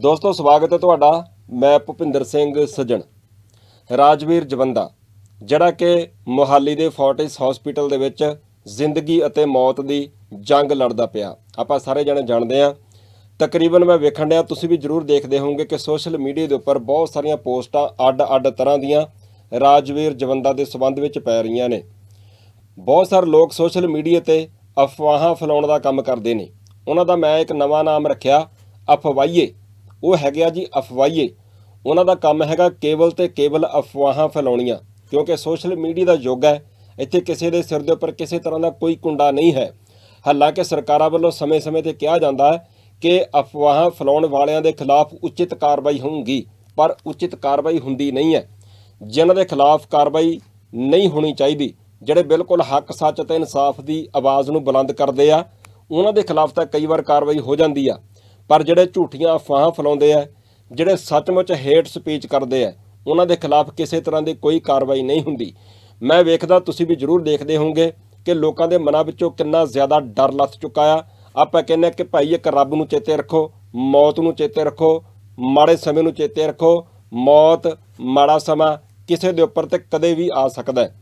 ਦੋਸਤੋ, ਸਵਾਗਤ ਹੈ ਤੁਹਾਡਾ। ਮੈਂ ਭੁਪਿੰਦਰ ਸਿੰਘ ਸੱਜਣ। ਰਾਜਵੀਰ ਜਵੰਦਾ, ਜਿਹੜਾ ਕਿ ਮੁਹਾਲੀ ਦੇ ਫੋਰਟਿਸ ਹਸਪੀਟਲ ਦੇ ਵਿੱਚ ਜ਼ਿੰਦਗੀ ਅਤੇ ਮੌਤ ਦੀ ਜੰਗ ਲੜਦਾ ਪਿਆ। ਆਪਾਂ ਸਾਰੇ ਜਣੇ ਜਾਣਦੇ ਆ ਤਕਰੀਬਨ ਮੈਂ ਵੇਖਣ ਡਿਆ, ਤੁਸੀਂ ਵੀ ਜਰੂਰ ਦੇਖਦੇ ਹੋਵੋਗੇ ਕਿ ਸੋਸ਼ਲ ਮੀਡੀਆ ਦੇ ਉੱਪਰ ਬਹੁਤ ਸਾਰੀਆਂ ਪੋਸਟਾਂ ਅੱਡ-ਅੱਡ ਤਰ੍ਹਾਂ ਦੀਆਂ ਰਾਜਵੀਰ ਜਵੰਦਾ ਦੇ ਸਬੰਧ ਵਿੱਚ ਪੈ ਰਹੀਆਂ ਨੇ। ਬਹੁਤ ਸਾਰੇ ਲੋਕ ਸੋਸ਼ਲ ਮੀਡੀਆ ਤੇ ਅਫਵਾਹਾਂ ਫੈਲਾਉਣ ਦਾ ਕੰਮ ਕਰਦੇ ਨੇ। ਉਹਨਾਂ ਦਾ ਮੈਂ ਇੱਕ ਨਵਾਂ ਨਾਮ ਰੱਖਿਆ ਅਫਵਾਈਏ ਉਹ ਹੈਗੇ ਆ ਜੀ ਅਫਵਾਹੀਏ। ਉਹਨਾਂ ਦਾ ਕੰਮ ਹੈਗਾ ਕੇਵਲ ਤੇ ਕੇਵਲ ਅਫਵਾਹਾਂ ਫੈਲਾਉਣੀਆਂ, ਕਿਉਂਕਿ ਸੋਸ਼ਲ ਮੀਡੀਆ ਦਾ ਯੁੱਗ ਹੈ, ਇੱਥੇ ਕਿਸੇ ਦੇ ਸਿਰ ਦੇ ਉੱਪਰ ਕਿਸੇ ਤਰ੍ਹਾਂ ਦਾ ਕੋਈ ਕੁੰਡਾ ਨਹੀਂ ਹੈ। ਹਾਲਾਂਕਿ ਸਰਕਾਰਾਂ ਵੱਲੋਂ ਸਮੇਂ-ਸਮੇਂ ਤੇ ਕਿਹਾ ਜਾਂਦਾ ਹੈ ਕਿ ਅਫਵਾਹਾਂ ਫੈਲਾਉਣ ਵਾਲਿਆਂ ਦੇ ਖਿਲਾਫ ਉਚਿਤ ਕਾਰਵਾਈ ਹੋਊਗੀ, ਪਰ ਉਚਿਤ ਕਾਰਵਾਈ ਹੁੰਦੀ ਨਹੀਂ ਹੈ। ਜਿਨ੍ਹਾਂ ਦੇ ਖਿਲਾਫ ਕਾਰਵਾਈ ਨਹੀਂ ਹੋਣੀ ਚਾਹੀਦੀ, ਜਿਹੜੇ ਬਿਲਕੁਲ ਹੱਕ, ਸੱਚ ਤੇ ਇਨਸਾਫ ਦੀ ਆਵਾਜ਼ ਨੂੰ ਬੁਲੰਦ ਕਰਦੇ ਆ, ਉਹਨਾਂ ਦੇ ਖਿਲਾਫ ਤਾਂ ਕਈ ਵਾਰ ਕਾਰਵਾਈ ਹੋ ਜਾਂਦੀ ਆ। ਪਰ ਜਿਹੜੇ ਝੂਠੀਆਂ ਅਫਵਾਹਾਂ ਫੈਲਾਉਂਦੇ ਆ, ਜਿਹੜੇ ਸੱਚਮੁੱਚ ਹੇਟ ਸਪੀਚ ਕਰਦੇ ਆ, ਉਹਨਾਂ ਦੇ ਖਿਲਾਫ ਕਿਸੇ ਤਰ੍ਹਾਂ ਦੀ ਕੋਈ ਕਾਰਵਾਈ ਨਹੀਂ ਹੁੰਦੀ। ਮੈਂ ਵੇਖਦਾ ਤੁਸੀਂ ਵੀ ਜ਼ਰੂਰ ਦੇਖਦੇ ਹੋਵੋਗੇ ਕਿ ਲੋਕਾਂ ਦੇ ਮਨਾਂ ਵਿੱਚੋਂ ਕਿੰਨਾ ਜ਼ਿਆਦਾ ਡਰ ਲੱਥ ਚੁੱਕਾ ਆ। ਆਪਾਂ ਕਹਿੰਦੇ ਹਾਂ ਕਿ ਭਾਈ ਇੱਕ ਰੱਬ ਨੂੰ ਚੇਤੇ ਰੱਖੋ, ਮੌਤ ਨੂੰ ਚੇਤੇ ਰੱਖੋ, ਮਾੜੇ ਸਮੇਂ ਨੂੰ ਚੇਤੇ ਰੱਖੋ, ਮੌਤ ਮਾੜਾ ਸਮਾਂ ਕਿਸੇ ਦੇ ਉੱਪਰ ਤੇ ਕਦੇ ਵੀ ਆ ਸਕਦਾ ਹੈ।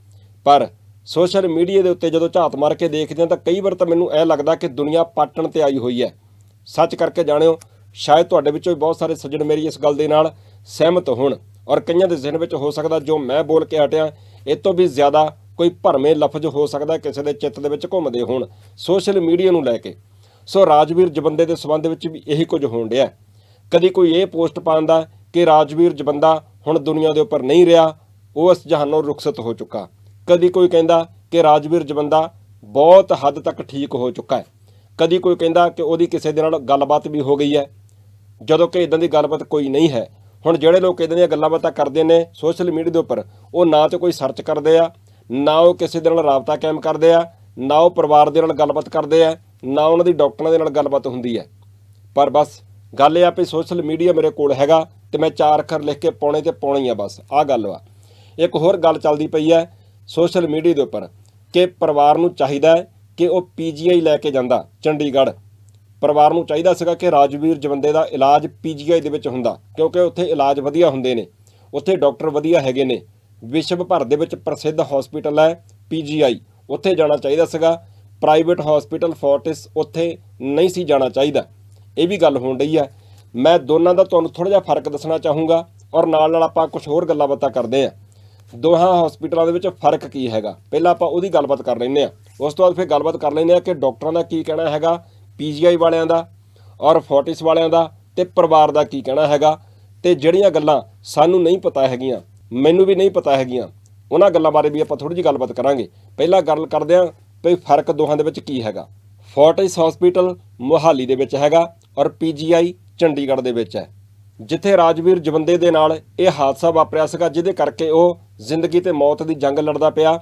ਪਰ ਸੋਸ਼ਲ ਮੀਡੀਆ ਦੇ ਉੱਤੇ ਜਦੋਂ ਝਾਤ ਮਾਰ ਕੇ ਦੇਖਦੇ ਹਾਂ ਤਾਂ ਕਈ ਵਾਰ ਤਾਂ ਮੈਨੂੰ ਇਹ ਲੱਗਦਾ ਕਿ ਦੁਨੀਆ ਪਾਟਣ ਤੇ ਆਈ ਹੋਈ ਹੈ। ਸੱਚ ਕਰਕੇ ਜਾਣਿਓ, ਸ਼ਾਇਦ ਤੁਹਾਡੇ ਵਿੱਚੋਂ ਵੀ ਬਹੁਤ ਸਾਰੇ ਸੱਜਣ ਮੇਰੀ ਇਸ ਗੱਲ ਦੇ ਨਾਲ ਸਹਿਮਤ ਹੋਣ ਔਰ ਕਈਆਂ ਦੇ ਜ਼ਿਹਨ ਵਿੱਚ ਹੋ ਸਕਦਾ ਜੋ ਮੈਂ ਬੋਲ ਕੇ ਹਟਿਆ, ਇਹ ਤੋਂ ਵੀ ਜ਼ਿਆਦਾ ਕੋਈ ਭਰਮੇ ਲਫ਼ਜ਼ ਹੋ ਸਕਦਾ ਕਿਸੇ ਦੇ ਚਿੱਤ ਦੇ ਵਿੱਚ ਘੁੰਮਦੇ ਹੋਣ, ਸੋਸ਼ਲ ਮੀਡੀਆ ਨੂੰ ਲੈ ਕੇ। ਸੋ ਰਾਜਵੀਰ ਜਬੰਦੇ ਦੇ ਸਬੰਧ ਵਿੱਚ ਵੀ ਇਹੀ ਕੁਝ ਹੋਣ ਰਿਹਾ ਕਦੀ ਕੋਈ ਇਹ ਪੋਸਟ ਪਾਉਂਦਾ ਕਿ ਰਾਜਵੀਰ ਜਬੰਦਾ ਹੁਣ ਦੁਨੀਆ ਦੇ ਉੱਪਰ ਨਹੀਂ ਰਿਹਾ, ਉਹ ਇਸ ਜਹਾਨੋਂ ਰੁਖਸਤ ਹੋ ਚੁੱਕਾ। ਕਦੀ ਕੋਈ ਕਹਿੰਦਾ ਕਿ ਰਾਜਵੀਰ ਜਬੰਦਾ ਬਹੁਤ ਹੱਦ ਤੱਕ ਠੀਕ ਹੋ ਚੁੱਕਾ ਹੈ। ਕਦੀ ਕੋਈ ਕਹਿੰਦਾ ਕਿ ਉਹਦੀ ਕਿਸੇ ਦੇ ਨਾਲ ਗੱਲਬਾਤ ਵੀ ਹੋ ਗਈ ਹੈ। ਜਦੋਂ ਕਿ ਇਦਾਂ ਦੀ ਗੱਲਬਾਤ ਕੋਈ ਨਹੀਂ ਹੈ। ਹੁਣ ਜਿਹੜੇ ਲੋਕ ਇਦਾਂ ਦੀਆਂ ਗੱਲਾਂ ਬਾਤਾਂ ਕਰਦੇ ਨੇ ਸੋਸ਼ਲ ਮੀਡੀਆ ਦੇ ਉੱਪਰ, ਉਹ ਨਾ ਤੇ ਕੋਈ ਸਰਚ ਕਰਦੇ ਆ, ਨਾ ਉਹ ਕਿਸੇ ਦੇ ਨਾਲ ਰਾਬਤਾ ਕਾਇਮ ਕਰਦੇ ਆ, ਨਾ ਉਹ ਪਰਿਵਾਰ ਦੇ ਨਾਲ ਗੱਲਬਾਤ ਕਰਦੇ ਆ, ਨਾ ਉਹਨਾਂ ਦੀ ਡਾਕਟਰਾਂ ਦੇ ਨਾਲ ਗੱਲਬਾਤ ਹੁੰਦੀ ਹੈ। ਪਰ ਬਸ ਗੱਲ ਇਹ ਆ ਵੀ ਸੋਸ਼ਲ ਮੀਡੀਆ ਮੇਰੇ ਕੋਲ ਹੈਗਾ ਤੇ ਮੈਂ ਚਾਰ ਅੱਖਰ ਲਿਖ ਕੇ ਪਾਉਣੇ ਤੇ ਪਾਉਣੀ ਆ ਬਸ, ਆਹ ਗੱਲ ਵਾ। ਇੱਕ ਹੋਰ ਗੱਲ ਚੱਲਦੀ ਪਈ ਹੈ ਸੋਸ਼ਲ ਮੀਡੀਆ ਦੇ ਉੱਪਰ ਕਿ ਪਰਿਵਾਰ ਨੂੰ ਚਾਹੀਦਾ ਹੈ ਕਿ ਉਹ ਪੀਜੀਆਈ ਲੈ ਕੇ ਜਾਂਦਾ, ਚੰਡੀਗੜ੍ਹ। ਪਰਿਵਾਰ ਨੂੰ ਚਾਹੀਦਾ ਸੀਗਾ ਕਿ ਰਾਜਵੀਰ ਜਵੰਦੇ ਦਾ ਇਲਾਜ ਪੀਜੀਆਈ ਦੇ ਵਿੱਚ ਹੁੰਦਾ, ਕਿਉਂਕਿ ਉੱਥੇ ਇਲਾਜ ਵਧੀਆ ਹੁੰਦੇ ਨੇ। ਉੱਥੇ ਡਾਕਟਰ ਵਧੀਆ ਹੈਗੇ ਨੇ। ਵਿਸ਼ਵ ਭਰ ਦੇ ਵਿੱਚ ਪ੍ਰਸਿੱਧ ਹਸਪੀਟਲ ਹੈ ਪੀਜੀਆਈ ਉੱਥੇ ਜਾਣਾ ਚਾਹੀਦਾ ਸੀਗਾ। ਪ੍ਰਾਈਵੇਟ ਹਸਪੀਟਲ ਫੋਰਟਿਸ ਉੱਥੇ ਨਹੀਂ ਸੀ ਜਾਣਾ ਚਾਹੀਦਾ। ਇਹ ਵੀ ਗੱਲ ਹੋਣ ਰਹੀ ਹੈ ਮੈਂ ਦੋਨਾਂ ਦਾ ਤੁਹਾਨੂੰ ਥੋੜਾ ਜਿਹਾ ਫ਼ਰਕ ਦੱਸਣਾ ਚਾਹੂੰਗਾ ਔਰ ਨਾਲ ਨਾਲ ਆਪਾਂ ਕੁਝ ਹੋਰ ਗੱਲਾਂ ਬਾਤਾਂ ਕਰਦੇ ਹਾਂ। ਦੋਹਾਂ ਹਸਪੀਟਲਾਂ ਦੇ ਵਿੱਚ ਫ਼ਰਕ ਕੀ ਹੈਗਾ? ਪਹਿਲਾਂ ਆਪਾਂ ਉਹਦੀ ਗੱਲਬਾਤ ਕਰ ਲੈਂਦੇ ਆ ਉਸ ਤੋਂ ਬਾਅਦ ਫਿਰ ਗੱਲਬਾਤ ਕਰ ਲੈਂਦੇ ਆ ਕਿ ਡਾਕਟਰਾਂ ਦਾ ਕੀ ਕਹਿਣਾ ਹੈਗਾ, ਪੀਜੀਆਈ ਵਾਲਿਆਂ ਦਾ ਔਰ ਫੋਰਟਿਸ ਵਾਲਿਆਂ ਦਾ ਤੇ ਪਰਿਵਾਰ ਦਾ ਕੀ ਕਹਿਣਾ ਹੈਗਾ ਤੇ ਜਿਹੜੀਆਂ ਗੱਲਾਂ ਸਾਨੂੰ ਨਹੀਂ ਪਤਾ ਹੈਗੀਆਂ, ਮੈਨੂੰ ਵੀ ਨਹੀਂ ਪਤਾ ਹੈਗੀਆਂ, ਉਹਨਾਂ ਗੱਲਾਂ ਬਾਰੇ ਵੀ ਆਪਾਂ ਥੋੜੀ ਜਿਹੀ ਗੱਲਬਾਤ ਕਰਾਂਗੇ। ਪਹਿਲਾਂ ਗੱਲ ਕਰਦੇ ਆ ਵੀ ਫ਼ਰਕ ਦੋਹਾਂ ਦੇ ਵਿੱਚ ਕੀ ਹੈਗਾ। ਫੋਰਟਿਸ ਹਸਪੀਟਲ ਮੁਹਾਲੀ ਦੇ ਵਿੱਚ ਹੈਗਾ ਔਰ ਪੀਜੀਆਈ ਚੰਡੀਗੜ੍ਹ ਦੇ ਵਿੱਚ ਹੈ। ਜਿੱਥੇ ਰਾਜਵੀਰ ਜਵੰਦੇ ਦੇ ਨਾਲ ਇਹ ਹਾਦਸਾ ਵਾਪਰਿਆ ਸੀਗਾ, ਜਿਹਦੇ ਕਰਕੇ ਉਹ ਜ਼ਿੰਦਗੀ ਤੇ ਮੌਤ ਦੀ ਜੰਗ ਲੜਦਾ ਪਿਆ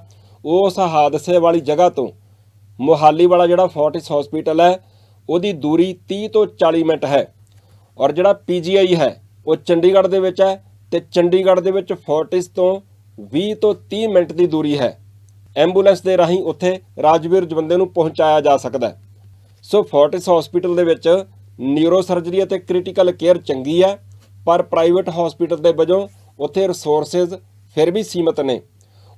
ਉਸ ਹਾਦਸੇ ਵਾਲੀ ਜਗ੍ਹਾ ਤੋਂ। ਮੋਹਾਲੀ ਵਾਲਾ ਜਿਹੜਾ ਫੋਰਟਿਸ ਹਸਪੀਟਲ ਹੈ, ਉਹਦੀ ਦੂਰੀ 30 ਤੋਂ 40 ਮਿੰਟ ਹੈ। ਔਰ ਜਿਹੜਾ ਪੀਜੀਆਈ ਹੈ, ਉਹ ਚੰਡੀਗੜ੍ਹ ਦੇ ਵਿੱਚ ਹੈ ਤੇ ਚੰਡੀਗੜ੍ਹ ਦੇ ਵਿੱਚ ਫੋਰਟਿਸ ਤੋਂ 20 ਤੋਂ 30 ਮਿੰਟ ਦੀ ਦੂਰੀ ਹੈ। ਐਂਬੂਲੈਂਸ ਦੇ ਰਾਹੀਂ ਉੱਥੇ ਰਾਜਵੀਰ ਜਵੰਦੇ ਨੂੰ ਪਹੁੰਚਾਇਆ ਜਾ ਸਕਦਾ ਹੈ। ਸੋ ਫੋਰਟਿਸ ਹਸਪੀਟਲ ਦੇ ਵਿੱਚ ਨਿਊਰੋ ਸਰਜਰੀ ਅਤੇ ਕ੍ਰਿਟੀਕਲ ਕੇਅਰ ਚੰਗੀ ਹੈ, ਪਰ ਪ੍ਰਾਈਵੇਟ ਹਸਪੀਟਲ ਦੇ ਵਜੋਂ ਉੱਥੇ ਰਿਸੋਰਸਸ ਫਿਰ ਵੀ ਸੀਮਤ ਨੇ।